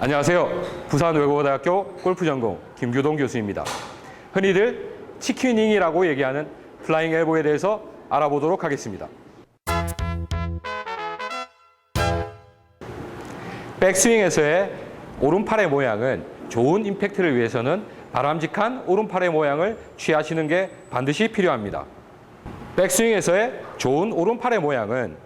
안녕하세요. 부산외국어대학교 골프 전공 김규동 교수입니다. 흔히들 치킨잉이라고 얘기하는 플라잉 엘보에 대해서 알아보도록 하겠습니다. 백스윙에서의 오른팔의 모양은 좋은 임팩트를 위해서는 바람직한 오른팔의 모양을 취하시는 게 반드시 필요합니다. 백스윙에서의 좋은 오른팔의 모양은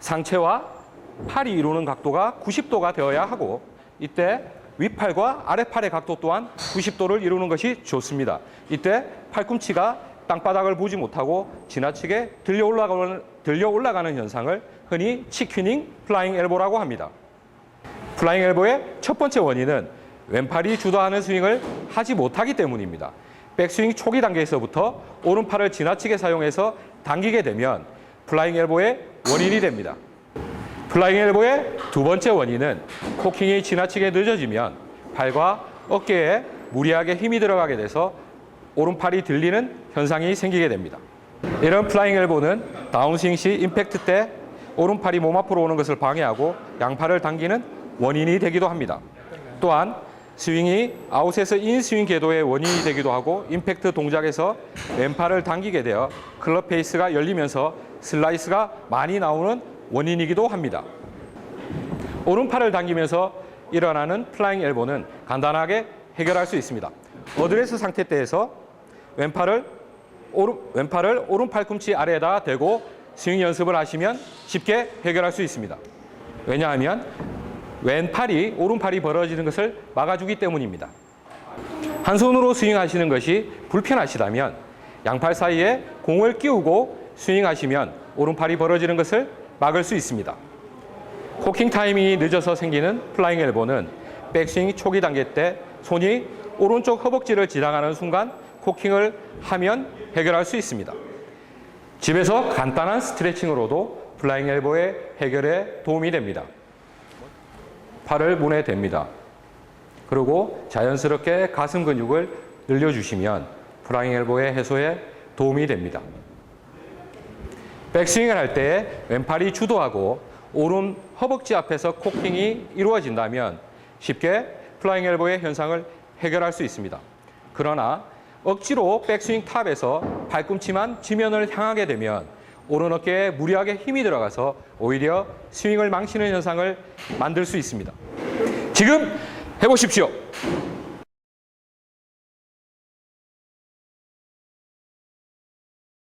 상체와 팔이 이루는 각도가 90도가 되어야 하고 이때 윗팔과 아랫팔의 각도 또한 90도를 이루는 것이 좋습니다. 이때 팔꿈치가 땅바닥을 보지 못하고 지나치게 들려 올라가는, 들려 올라가는 현상을 흔히 치퀴닝 플라잉 엘보라고 합니다. 플라잉 엘보의 첫 번째 원인은 왼팔이 주도하는 스윙을 하지 못하기 때문입니다. 백스윙 초기 단계에서부터 오른팔을 지나치게 사용해서 당기게 되면 플라잉 엘보의 원인이 됩니다. 플라잉 엘보의 두 번째 원인은 코킹이 지나치게 늦어지면 팔과 어깨에 무리하게 힘이 들어가게 돼서 오른팔이 들리는 현상이 생기게 됩니다. 이런 플라잉 엘보는 다운스윙 시 임팩트 때 오른팔이 몸 앞으로 오는 것을 방해하고 양팔을 당기는 원인이 되기도 합니다. 또한 스윙이 아웃에서 인 스윙 궤도의 원인이 되기도 하고 임팩트 동작에서 왼팔을 당기게 되어 클럽 페이스가 열리면서 슬라이스가 많이 나오는 원인이기도 합니다. 오른팔을 당기면서 일어나는 플라잉 엘보는 간단하게 해결할 수 있습니다. 어드레스 상태 때에서 왼팔을 오른, 왼팔을 오른 팔꿈치 아래에다 대고 스윙 연습을 하시면 쉽게 해결할 수 있습니다. 왜냐하면 왼팔이 오른팔이 벌어지는 것을 막아주기 때문입니다. 한 손으로 스윙하시는 것이 불편하시다면 양팔 사이에 공을 끼우고 스윙하시면 오른팔이 벌어지는 것을 막을 수 있습니다. 코킹 타이밍이 늦어서 생기는 플라잉 엘보는 백스윙 초기 단계 때 손이 오른쪽 허벅지를 지나가는 순간 코킹을 하면 해결할 수 있습니다. 집에서 간단한 스트레칭으로도 플라잉 엘보의 해결에 도움이 됩니다. 팔을 문에 댑니다. 그리고 자연스럽게 가슴 근육을 늘려주시면 플라잉 엘보의 해소에 도움이 됩니다. 백스윙을 할 때 왼팔이 주도하고 오른 허벅지 앞에서 코킹이 이루어진다면 쉽게 플라잉 엘보의 현상을 해결할 수 있습니다. 그러나 억지로 백스윙 탑에서 발꿈치만 지면을 향하게 되면 오른 어깨에 무리하게 힘이 들어가서 오히려 스윙을 망치는 현상을 만들 수 있습니다. 지금 해보십시오.